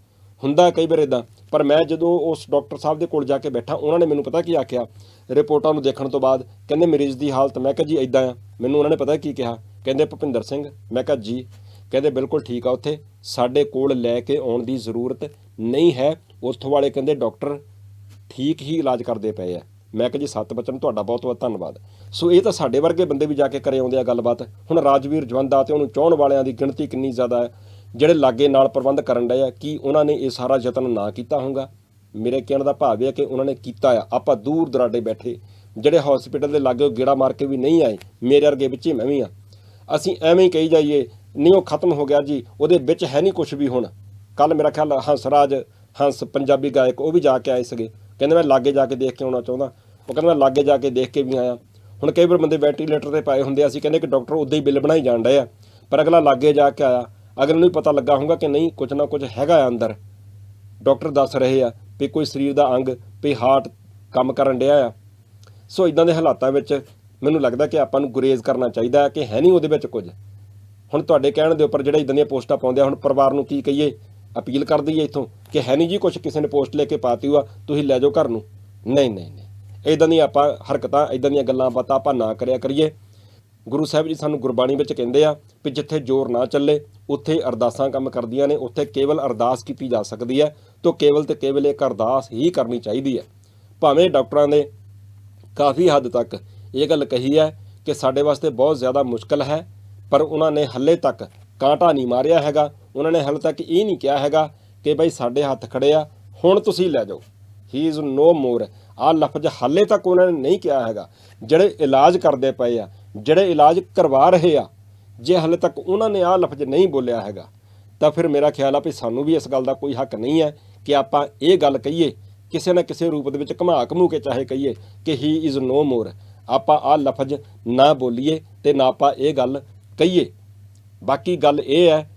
ਹੁੰਦਾ ਕਈ ਵਾਰ ਇਦਾਂ ਪਰ ਮੈਂ ਜਦੋਂ ਉਸ ਡਾਕਟਰ ਸਾਹਿਬ ਦੇ ਕੋਲ ਜਾ ਕੇ ਬੈਠਾ, ਉਹਨਾਂ ਨੇ ਮੈਨੂੰ ਪਤਾ ਕੀ ਆਖਿਆ? ਰਿਪੋਰਟਾਂ ਨੂੰ ਦੇਖਣ ਤੋਂ ਬਾਅਦ ਕਹਿੰਦੇ, ਮਰੀਜ਼ ਦੀ ਹਾਲਤ, ਮੈਂ ਕਿਹਾ ਜੀ ਇਦਾਂ ਆ। ਮੈਨੂੰ ਉਹਨਾਂ ਨੇ ਪਤਾ ਕੀ ਕਿਹਾ? ਕਹਿੰਦੇ, ਭੁਪਿੰਦਰ ਸਿੰਘ, ਮੈਂ ਕਿਹਾ ਜੀ, ਕਹਿੰਦੇ, ਬਿਲਕੁਲ ਠੀਕ ਆ ਉੱਥੇ। ਸਾਡੇ ਕੋਲ ਲੈ ਕੇ ਆਉਣ ਦੀ ਜ਼ਰੂਰਤ ਨਹੀਂ ਹੈ। ਉੱਥੋਂ ਵਾਲੇ ਕਹਿੰਦੇ, ਡਾਕਟਰ ਠੀਕ ਹੀ ਇਲਾਜ ਕਰਦੇ ਪਏ ਆ। ਮੈਂ ਕਿਹਾ ਜੀ, ਸਤ ਬਚਨ, ਤੁਹਾਡਾ ਬਹੁਤ ਬਹੁਤ ਧੰਨਵਾਦ। ਸੋ ਇਹ ਤਾਂ ਸਾਡੇ ਵਰਗੇ ਬੰਦੇ ਵੀ ਜਾ ਕੇ ਕਰੇ ਆਉਂਦੇ ਆ ਗੱਲਬਾਤ। ਹੁਣ ਰਾਜਵੀਰ ਜਵੰਦਾ ਤੇ ਉਹਨੂੰ ਚਾਹਣ ਵਾਲਿਆਂ ਦੀ ਗਿਣਤੀ ਕਿੰਨੀ ਜ਼ਿਆਦਾ ਹੈ, ਜਿਹੜੇ ਲਾਗੇ ਨਾਲ ਪ੍ਰਬੰਧ ਕਰਨ ਡਏ ਆ, ਕੀ ਉਹਨਾਂ ਨੇ ਇਹ ਸਾਰਾ ਯਤਨ ਨਾ ਕੀਤਾ ਹੋਊਗਾ? ਮੇਰੇ ਕਹਿਣ ਦਾ ਭਾਵ ਇਹ ਹੈ ਕਿ ਉਹਨਾਂ ਨੇ ਕੀਤਾ ਆ। ਆਪਾਂ ਦੂਰ ਦਰਾਡੇ ਬੈਠੇ, ਜਿਹੜੇ ਹਸਪੀਟਲ ਦੇ ਲਾਗੇ ਉਹ ਗੇੜਾ ਮਾਰ ਕੇ ਵੀ ਨਹੀਂ ਆਏ, ਮੇਰੇ ਵਰਗੇ ਵਿੱਚ ਹੀ ਮੈਂ ਵੀ ਆ ਅਸੀਂ ਐਵੇਂ ਹੀ ਕਹੀ ਜਾਈਏ, ਨਹੀਂ ਉਹ ਖਤਮ ਹੋ ਗਿਆ ਜੀ, ਉਹਦੇ ਵਿੱਚ ਹੈ ਨਹੀਂ ਕੁਝ ਵੀ ਹੁਣ। ਕੱਲ ਮੇਰਾ ਖਿਆਲ ਹੰਸਰਾਜ ਹੰਸ ਪੰਜਾਬੀ ਗਾਇਕ, ਉਹ ਵੀ ਜਾ ਕੇ ਆਏ ਸੀਗੇ। ਕਹਿੰਦੇ ਮੈਂ ਲਾਗੇ ਜਾ ਕੇ ਦੇਖ ਕੇ ਆਉਣਾ ਚਾਹੁੰਦਾ। ਉਹ ਕਹਿੰਦਾ ਮੈਂ ਲਾਗੇ ਜਾ ਕੇ ਦੇਖ ਕੇ ਵੀ ਆਇਆ। ਹੁਣ ਕਈ ਵਾਰ ਬੰਦੇ ਵੈਂਟੀਲੇਟਰ ਤੇ ਪਏ ਹੁੰਦੇ ਆ, ਅਸੀਂ ਕਹਿੰਦੇ ਕਿ ਡਾਕਟਰ ਉਦਾਂ ਹੀ ਬਿੱਲ ਬਣਾਈ ਜਾਣ ਡਏ ਆ। ਪਰ ਅਗਲਾ ਲਾਗੇ ਜਾ ਕੇ ਆਇਆ। ਅਗਰ ਨੂੰ ਵੀ ਪਤਾ ਲੱਗਾ ਹੋਊਗਾ ਕਿ ਨਹੀਂ ਕੁਝ ਨਾ ਕੁਝ ਹੈਗਾ ਆ ਅੰਦਰ। ਡਾਕਟਰ ਦੱਸ ਰਹੇ ਆ ਵੀ ਕੋਈ ਸਰੀਰ ਦਾ ਅੰਗ ਵੀ ਹਾਰਟ ਕੰਮ ਕਰਨ ਡਿਆ ਆ। ਸੋ ਇਦਾਂ ਦੇ ਹਾਲਾਤਾਂ ਵਿੱਚ ਮੈਨੂੰ ਲੱਗਦਾ ਕਿ ਆਪਾਂ ਨੂੰ ਗੁਰੇਜ਼ ਕਰਨਾ ਚਾਹੀਦਾ ਕਿ ਹੈ ਨਹੀਂ ਉਹਦੇ ਵਿੱਚ ਕੁਝ। ਹੁਣ ਤੁਹਾਡੇ ਕਹਿਣ ਦੇ ਉੱਪਰ ਜਿਹੜੇ ਇਦਾਂ ਦੀਆਂ ਪੋਸਟਾਂ ਪਾਉਂਦੇ ਆ ਹੁਣ ਪਰਿਵਾਰ ਨੂੰ ਕੀ ਕਹੀਏ? ਅਪੀਲ ਕਰਦੀ ਹੈ ਇੱਥੋਂ ਕਿ ਹੈ ਨਹੀਂ ਜੀ ਕੁਝ ਕਿਸੇ ਨੇ ਪੋਸਟ ਲੈ ਕੇ ਪਾਤੀ ਆ ਤੁਸੀਂ ਲੈ ਜਾਓ ਘਰ ਨੂੰ। ਨਹੀਂ ਨਹੀਂ ਨਹੀਂ। ਇਦਾਂ ਦੀਆਂ ਆਪਾਂ ਹਰਕਤਾਂ ਇਦਾਂ ਦੀਆਂ ਗੱਲਾਂ ਬਾਤਾਂ ਆਪਾਂ ਨਾ ਕਰਿਆ ਕਰੀਏ। ਗੁਰੂ ਸਾਹਿਬ ਜੀ ਸਾਨੂੰ ਗੁਰਬਾਣੀ ਵਿੱਚ ਕਹਿੰਦੇ ਆ ਕਿ ਜਿੱਥੇ ਜ਼ੋਰ ਨਾ ਚੱਲੇ, ਉੱਥੇ ਅਰਦਾਸਾਂ ਕੰਮ ਕਰਦੀਆਂ ਨੇ, ਉੱਥੇ ਕੇਵਲ ਅਰਦਾਸ ਕੀਤੀ ਜਾ ਸਕਦੀ ਹੈ। ਤੋਂ ਕੇਵਲ ਤੇ ਕੇਵਲ ਇੱਕ ਅਰਦਾਸ ਹੀ ਕਰਨੀ ਚਾਹੀਦੀ ਹੈ। ਭਾਵੇਂ ਡਾਕਟਰਾਂ ਨੇ ਕਾਫੀ ਹੱਦ ਤੱਕ ਇਹ ਗੱਲ ਕਹੀ ਹੈ ਕਿ ਸਾਡੇ ਵਾਸਤੇ ਬਹੁਤ ਜ਼ਿਆਦਾ ਮੁਸ਼ਕਲ ਹੈ, ਪਰ ਉਹਨਾਂ ਨੇ ਹੱਲੇ ਤੱਕ ਕਾਂਟਾ ਨਹੀਂ ਮਾਰਿਆ ਹੈਗਾ। ਉਹਨਾਂ ਨੇ ਹਾਲੇ ਤੱਕ ਇਹ ਨਹੀਂ ਕਿਹਾ ਹੈਗਾ ਕਿ ਬਈ ਸਾਡੇ ਹੱਥ ਖੜੇ ਆ, ਹੁਣ ਤੁਸੀਂ ਲੈ ਜਾਓ। ਹੀ ਇਜ਼ ਨੋ ਮੋਰ ਆ ਲਫ਼ਜ਼ ਹਾਲੇ ਤੱਕ ਉਹਨਾਂ ਨੇ ਨਹੀਂ ਕਿਹਾ ਹੈਗਾ। ਜਿਹੜੇ ਇਲਾਜ ਕਰਦੇ ਪਏ ਆ, ਜਿਹੜੇ ਇਲਾਜ ਕਰਵਾ ਰਹੇ ਆ, ਜੇ ਹਾਲੇ ਤੱਕ ਉਹਨਾਂ ਨੇ ਆ ਲਫ਼ਜ਼ ਨਹੀਂ ਬੋਲਿਆ ਹੈਗਾ, ਤਾਂ ਫਿਰ ਮੇਰਾ ਖਿਆਲ ਆ ਵੀ ਸਾਨੂੰ ਵੀ ਇਸ ਗੱਲ ਦਾ ਕੋਈ ਹੱਕ ਨਹੀਂ ਹੈ ਕਿ ਆਪਾਂ ਇਹ ਗੱਲ ਕਹੀਏ, ਕਿਸੇ ਨਾ ਕਿਸੇ ਰੂਪ ਦੇ ਵਿੱਚ ਘਮਾ ਘਮੂ ਕੇ ਚਾਹੇ ਕਹੀਏ ਕਿ ਹੀ ਇਜ਼ ਨੋ ਮੋਰ ਆਪਾਂ ਆ ਲਫ਼ਜ਼ ਨਾ ਬੋਲੀਏ ਤੇ ਨਾ ਆਪਾਂ ਇਹ ਗੱਲ ਕਹੀਏ। ਬਾਕੀ ਗੱਲ ਇਹ ਹੈ,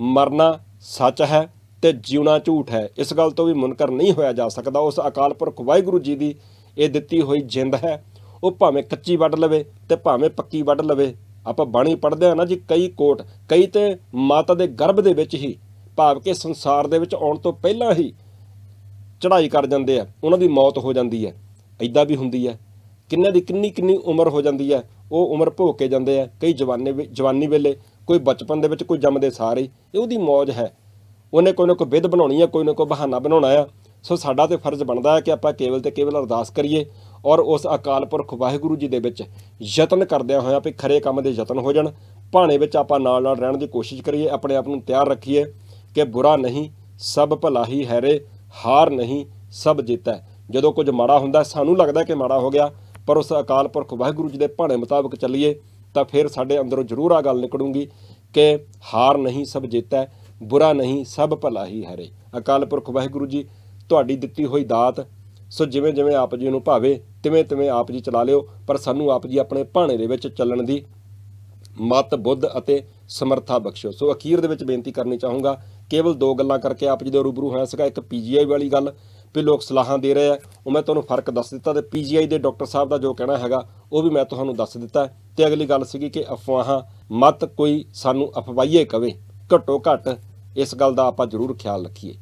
ਮਰਨਾ ਸੱਚ ਹੈ ਤੇ ਜਿਉਣਾ ਝੂਠ ਹੈ। ਇਸ ਗੱਲ ਤੋਂ ਵੀ ਮੁਨਕਰ ਨਹੀਂ ਹੋਇਆ ਜਾ ਸਕਦਾ। ਉਸ ਅਕਾਲ ਪੁਰਖ ਵਾਹਿਗੁਰੂ ਜੀ ਦੀ ਇਹ ਦਿੱਤੀ ਹੋਈ ਜਿੰਦ ਹੈ। ਉਹ ਭਾਵੇਂ ਕੱਚੀ ਵੱਢ ਲਵੇ ਤੇ ਭਾਵੇਂ ਪੱਕੀ ਵੱਢ ਲਵੇ। ਆਪਾਂ ਬਾਣੀ ਪੜ੍ਹਦੇ ਆ ਨਾ ਜੀ, ਕਈ ਕੋਟ, ਕਈ ਤੇ ਮਾਤਾ ਦੇ ਗਰਭ ਦੇ ਵਿੱਚ ਹੀ, ਭਾਵ ਕਿ ਸੰਸਾਰ ਦੇ ਵਿੱਚ ਆਉਣ ਤੋਂ ਪਹਿਲਾਂ ਹੀ ਚੜ੍ਹਾਈ ਕਰ ਜਾਂਦੇ ਆ। ਉਹਨਾਂ ਦੀ ਮੌਤ ਹੋ ਜਾਂਦੀ ਹੈ। ਐਦਾਂ ਵੀ ਹੁੰਦੀ ਹੈ। ਕਿੰਨਾਂ ਦੀ ਕਿੰਨੀ ਕਿੰਨੀ ਉਮਰ ਹੋ ਜਾਂਦੀ ਹੈ। ਉਹ ਉਮਰ ਭੋਗ ਕੇ ਜਾਂਦੇ ਆ। ਕਈ ਜਵਾਨੇ ਵੇ- ਜਵਾਨੀ ਵੇਲੇ ਕੋਈ ਬਚਪਨ ਦੇ ਵਿੱਚ ਕੋਈ ਜੰਮਦੇ ਸਾਰੇ ਇਹ ਉਹਦੀ ਮੌਜ ਹੈ। ਉਹਨੇ ਕੋਈ ਨਾ ਕੋਈ ਵਿਧ ਬਣਾਉਣੀ ਹੈ ਕੋਈ ਨਾ ਕੋਈ ਬਹਾਨਾ ਬਣਾਉਣਾ ਆ। ਸੋ ਸਾਡਾ ਤੇ ਫਰਜ਼ ਬਣਦਾ ਹੈ ਕਿ ਆਪਾਂ ਕੇਵਲ ਤੇ ਕੇਵਲ ਅਰਦਾਸ ਕਰੀਏ ਔਰ ਉਸ ਅਕਾਲ ਪੁਰਖ ਵਾਹਿਗੁਰੂ ਜੀ ਦੇ ਵਿੱਚ ਯਤਨ ਕਰਦਿਆਂ ਹੋਇਆਂ ਵੀ ਖਰੇ ਕੰਮ ਦੇ ਯਤਨ ਹੋ ਜਾਣ, ਭਾਣੇ ਵਿੱਚ ਆਪਾਂ ਨਾਲ ਨਾਲ ਰਹਿਣ ਦੀ ਕੋਸ਼ਿਸ਼ ਕਰੀਏ, ਆਪਣੇ ਆਪ ਨੂੰ ਤਿਆਰ ਰੱਖੀਏ ਕਿ ਬੁਰਾ ਨਹੀਂ, ਸਭ ਭਲਾ ਹੀ ਹੈ ਰੇ ਹਾਰ ਨਹੀਂ, ਸਭ ਜਿੱਤ। ਹੈ ਜਦੋਂ ਕੁਝ ਮਾੜਾ ਹੁੰਦਾ, ਸਾਨੂੰ ਲੱਗਦਾ ਕਿ ਮਾੜਾ ਹੋ ਗਿਆ, ਪਰ ਉਸ ਅਕਾਲ ਪੁਰਖ ਵਾਹਿਗੁਰੂ ਜੀ ਦੇ ਭਾਣੇ ਮੁਤਾਬਕ ਚੱਲੀਏ। ਤਾਂ ਫਿਰ ਸਾਡੇ ਅੰਦਰੋਂ ਜ਼ਰੂਰ ਆ ਗੱਲ ਨਿਕਲੂਗੀ ਕਿ ਹਾਰ ਨਹੀਂ ਸਭ ਜਿੱਤ, ਬੁਰਾ ਨਹੀਂ ਸਭ ਭਲਾ ਹੀ ਹੈ ਅਕਾਲ ਪੁਰਖ ਵਾਹਿਗੁਰੂ ਜੀ, ਤੁਹਾਡੀ ਦਿੱਤੀ ਹੋਈ ਦਾਤ, ਸੋ ਜਿਵੇਂ ਜਿਵੇਂ ਆਪ ਜੀ ਨੂੰ ਭਾਵੇ, ਤਿਵੇਂ ਤਿਵੇਂ ਆਪ ਜੀ ਚਲਾ ਲਿਓ, ਪਰ ਸਾਨੂੰ ਆਪ ਜੀ ਆਪਣੇ ਭਾਣੇ ਦੇ ਵਿੱਚ ਚੱਲਣ ਦੀ ਮਤ, ਬੁੱਧ ਅਤੇ ਸਮਰੱਥਾ ਬਖਸ਼ੋ ਸੋ ਅਖੀਰ ਦੇ ਵਿੱਚ ਬੇਨਤੀ ਕਰਨੀ ਚਾਹੂੰਗਾ, ਕੇਵਲ ਦੋ ਗੱਲਾਂ ਕਰਕੇ ਆਪ ਜੀ ਦੇ ਰੂਬਰੂ ਹੋਇਆ ਸੀਗਾ। ਇੱਕ ਪੀਜੀਆਈ ਵਾਲੀ ਗੱਲ ਵੀ ਲੋਕ ਸਲਾਹਾਂ ਦੇ ਰਹੇ ਆ। ਉਹ ਮੈਂ ਤੁਹਾਨੂੰ ਫ਼ਰਕ ਦੱਸ ਦਿੱਤਾ ਤੇ ਪੀਜੀਆਈ ਦੇ ਡਾਕਟਰ ਸਾਹਿਬ ਦਾ ਜੋ ਕਹਿਣਾ ਹੈਗਾ, ਉਹ ਵੀ ਮੈਂ ਤੁਹਾਨੂੰ ਦੱਸ ਦਿੱਤਾ। ਤੇ ਅਗਲੀ ਗੱਲ ਸੀਗੀ ਕਿ ਅਫਵਾਹਾਂ ਮਤ ਕੋਈ ਸਾਨੂੰ ਅਫਵਾਈਏ ਕਵੇ, ਘੱਟੋ ਘੱਟ ਇਸ ਗੱਲ ਦਾ ਆਪਾਂ ਜ਼ਰੂਰ ਖਿਆਲ ਰੱਖੀਏ।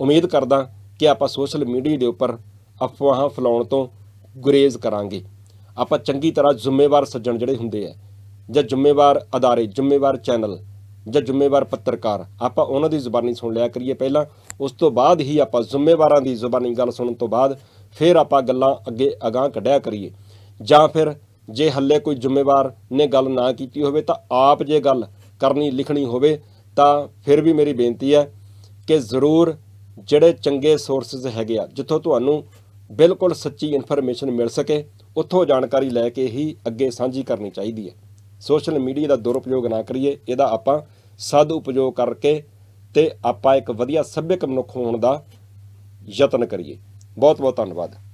ਉਮੀਦ ਕਰਦਾ ਕਿ ਆਪਾਂ ਸੋਸ਼ਲ ਮੀਡੀਆ ਦੇ ਉੱਪਰ ਅਫਵਾਹਾਂ ਫੈਲਾਉਣ ਤੋਂ ਗੁਰੇਜ਼ ਕਰਾਂਗੇ। ਆਪਾਂ ਚੰਗੀ ਤਰ੍ਹਾਂ ਜ਼ਿੰਮੇਵਾਰ ਸੱਜਣ ਜਿਹੜੇ ਹੁੰਦੇ ਆ, ਜਾਂ ਜ਼ਿੰਮੇਵਾਰ ਅਦਾਰੇ, ਜ਼ਿੰਮੇਵਾਰ ਚੈਨਲ, ਜਾਂ ਜ਼ਿੰਮੇਵਾਰ ਪੱਤਰਕਾਰ, ਆਪਾਂ ਉਹਨਾਂ ਦੀ ਜ਼ੁਬਾਨੀ ਸੁਣ ਲਿਆ ਕਰੀਏ ਪਹਿਲਾਂ। ਉਸ ਤੋਂ ਬਾਅਦ ਹੀ ਆਪਾਂ ਜ਼ਿੰਮੇਵਾਰਾਂ ਦੀ ਜ਼ੁਬਾਨੀ ਗੱਲ ਸੁਣਨ ਤੋਂ ਬਾਅਦ ਫਿਰ ਆਪਾਂ ਗੱਲਾਂ ਅੱਗੇ ਅਗਾਹ ਕੱਢਿਆ ਕਰੀਏ। ਜਾਂ ਫਿਰ ਜੇ ਹੱਲੇ ਕੋਈ ਜ਼ਿੰਮੇਵਾਰ ਨੇ ਗੱਲ ਨਾ ਕੀਤੀ ਹੋਵੇ ਤਾਂ ਆਪ ਜੇ ਗੱਲ ਕਰਨੀ ਲਿਖਣੀ ਹੋਵੇ ਤਾਂ ਫਿਰ ਵੀ ਮੇਰੀ ਬੇਨਤੀ ਹੈ ਕਿ ਜ਼ਰੂਰ ਜਿਹੜੇ ਚੰਗੇ ਸੋਰਸਸ ਹੈਗੇ ਆ, ਜਿੱਥੋਂ ਤੁਹਾਨੂੰ ਬਿਲਕੁਲ ਸੱਚੀ ਇਨਫੋਰਮੇਸ਼ਨ ਮਿਲ ਸਕੇ, ਉੱਥੋਂ ਜਾਣਕਾਰੀ ਲੈ ਕੇ ਹੀ ਅੱਗੇ ਸਾਂਝੀ ਕਰਨੀ ਚਾਹੀਦੀ ਹੈ। ਸੋਸ਼ਲ ਮੀਡੀਆ ਦਾ ਦੁਰਉਪਯੋਗ ਨਾ ਕਰੀਏ, ਇਹਦਾ ਆਪਾਂ ਸਦ ਉਪਯੋਗ ਕਰਕੇ ਤੇ ਆਪਾਂ ਇੱਕ ਵਧੀਆ ਸੱਭਿਅਕ ਮਨੁੱਖ ਹੋਣ ਦਾ ਯਤਨ ਕਰੀਏ। ਬਹੁਤ ਬਹੁਤ ਧੰਨਵਾਦ।